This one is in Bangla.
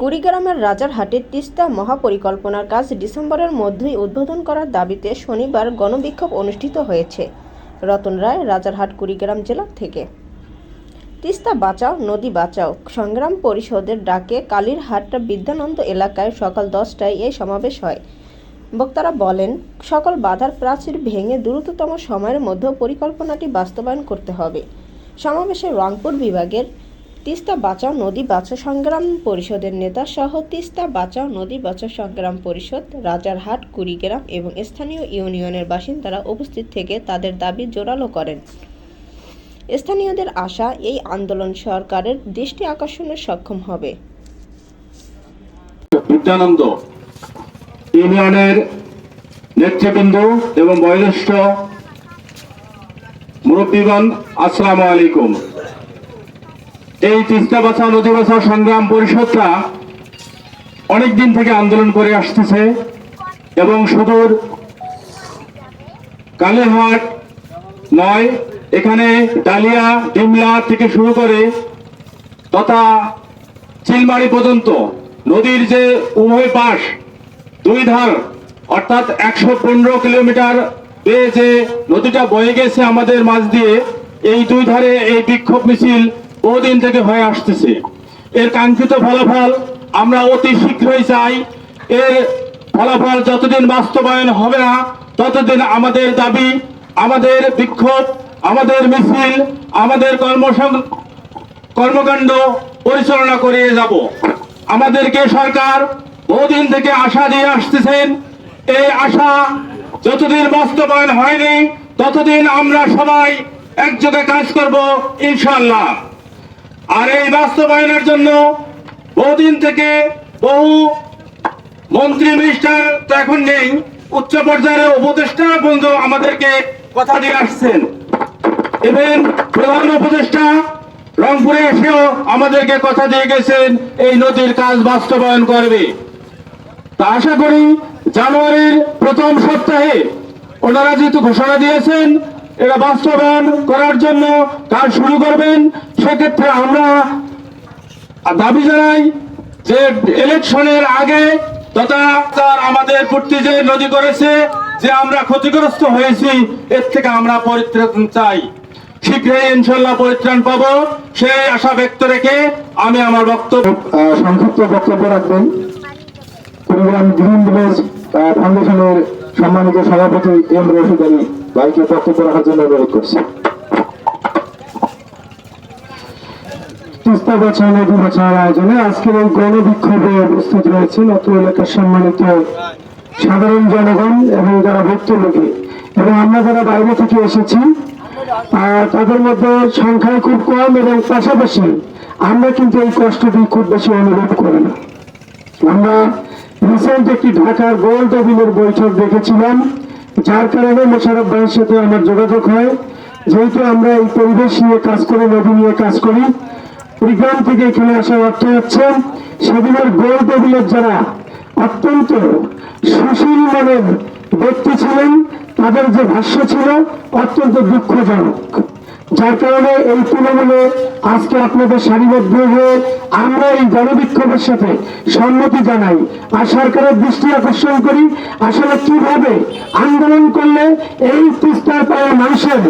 কুড়িগ্রামের রাজারহাটের তিস্তা মহাপরিকল্পনার কাজ ডিসেম্বরের মধ্যেই উদ্বোধন করার দাবিতে শনিবার গণবিক্ষোভ অনুষ্ঠিত হয়েছে। রতন রায়, রাজারহাট, কুড়িগ্রাম জেলা থেকে। তিস্তা বাঁচাও, নদী বাঁচাও, সংগ্রাম পরিষদের ডাকে কালীরহাট বিদ্যানন্দ এলাকায় সকাল দশটায় এই সমাবেশ হয়। বক্তারা বলেন, সকল বাধার প্রাচীর ভেঙে দ্রুততম সময়ের মধ্যে পরিকল্পনাটি বাস্তবায়ন করতে হবে। সমাবেশে রংপুর বিভাগের তিস্তা বাঁচাও নদী বাঁচাও সংগ্রাম পরিষদের নেতা সহ তিস্তা বাঁচাও নদী বাঁচাও সংগ্রাম পরিষদ, রাজারহাট, কুড়িগ্রাম এবং স্থানীয় ইউনিয়নের বাসিন্দারা উপস্থিত থেকে তাদের দাবি জোরালো করেন। স্থানীয়দের আশা, এই আন্দোলন সরকারের দৃষ্টি আকর্ষণে সক্ষম হবে। ইউনিয়নের নেতৃবৃন্দ এবং বয়োজ্যেষ্ঠ মুরব্বীগণ, আসসালামু আলাইকুম। এই তিস্তা বাঁচাও নদী বাঁচাও সংগ্রাম পরিষদটা অনেক দিন থেকে আন্দোলন করে আসতেছে এবং সুদূর কালীরহাট নয়, এখানে ডালিয়া, ডিমলা থেকে শুরু করে তথা চিলমারি পর্যন্ত নদীর যে উভয় পাশ, দুই ধার, অর্থাৎ একশো পনেরো কিলোমিটার বেয়ে যে নদীটা বয়ে গেছে আমাদের মাঝ দিয়ে, এই দুই ধারে এই বিক্ষোভ মিছিল বহুদিন থেকে হয়ে আসতেছে। এর কাঙ্ক্ষিত ফলাফল আমরা অতি শীঘ্রই চাই। এর ফলাফল যতদিন বাস্তবায়ন হবে না, ততদিন আমাদের দাবি, আমাদের বিক্ষোভ, আমাদের মিছিল, আমাদের কর্মসং, কর্মকাণ্ড পরিচালনা করে যাব। আমাদেরকে সরকার বহুদিন থেকে আশা দিয়ে আসতেছেন। এই আশা যতদিন বাস্তবায়ন হয়নি, ততদিন আমরা সবাই একযোগে কাজ করব ইনশাল্লাহ আর এই বাস্তবায়নের জন্য বহুদিন থেকে বহু মন্ত্রী, মিনিস্টার তো এখন নেই। উচ্চ পর্যায়ের উপদেষ্টা বন্ধু আমাদেরকে কথা দিয়ে আসছেন। এবং প্রধান উপদেষ্টা রংপুরে এসেও আমাদেরকে কথা দিয়ে গেছেন, এই নদীর কাজ বাস্তবায়ন করবে। তা আশা করি জানুয়ারির প্রথম সপ্তাহে ওনারা যেহেতু ঘোষণা দিয়েছেন এটা বাস্তবায়ন করার জন্য কাজ শুরু করবেন। সেক্ষেত্রে আমরা দাবি জানাই যে ইলেকশনের আগে তথা তার আমাদের পূর্তি যে নদী করেছে, যে আমরা ক্ষতিগ্রস্ত হয়েছি, এর থেকে আমরা পরিত্রাণ চাই। শীঘ্রই ইনশাল্লাহ পরিত্রাণ পাবো। সেই আশা ব্যক্ত রেখে আমি আমার বক্তব্য সংক্ষিপ্ত বক্তব্য রাখবেন। কুড়িগ্রাম গ্রিন ভিলেজ ফাউন্ডেশনের সম্মানিত সভাপতি এম রশিদ আলী। ভাইকে বক্তব্য রাখার জন্য অনুরোধ করছি। তিস্তা নদী আয়োজনে আজকের এই গণবিক্ষোভে উপস্থিত এলাকার সম্মানিত সাধারণ জনগণ এবং যারা এবং আমরা যারা বাইরে থেকে এসেছি তাদের মধ্যে সংখ্যায় খুব কম এবং পাশাপাশি আমরা কিন্তু এই কষ্টটি খুব বেশি অনুভব করি না। আমরা রিসেন্ট একটি ঢাকার গোল টেবিলের বৈঠক দেখেছিলাম। যার কারণে মোশারফ ভাইয়ের সাথে আমার যোগাযোগ হয়। যেহেতু আমরা এই পরিবেশ নিয়ে কাজ করি, নদী নিয়ে কাজ করি কুড়িগ্রাম থেকে এখানে আসার অর্থ হচ্ছে সেদিনের গোল টেবিলের যারা অত্যন্ত সুশীল মনের ব্যক্তি ছিলেন, তাদের যে ভাষ্য ছিল, অত্যন্ত দুঃখজনক। যার কারণে এই তৃণমূলে আজকে আপনাদের সারিবদ্ধ হয়ে আমরা এই গণবিক্ষোভের সাথে সম্মতি জানাই। আর সরকারের দৃষ্টি আকর্ষণ করি, আসলে কীভাবে আন্দোলন করলে এই তিস্তার পাওয়া মানুষের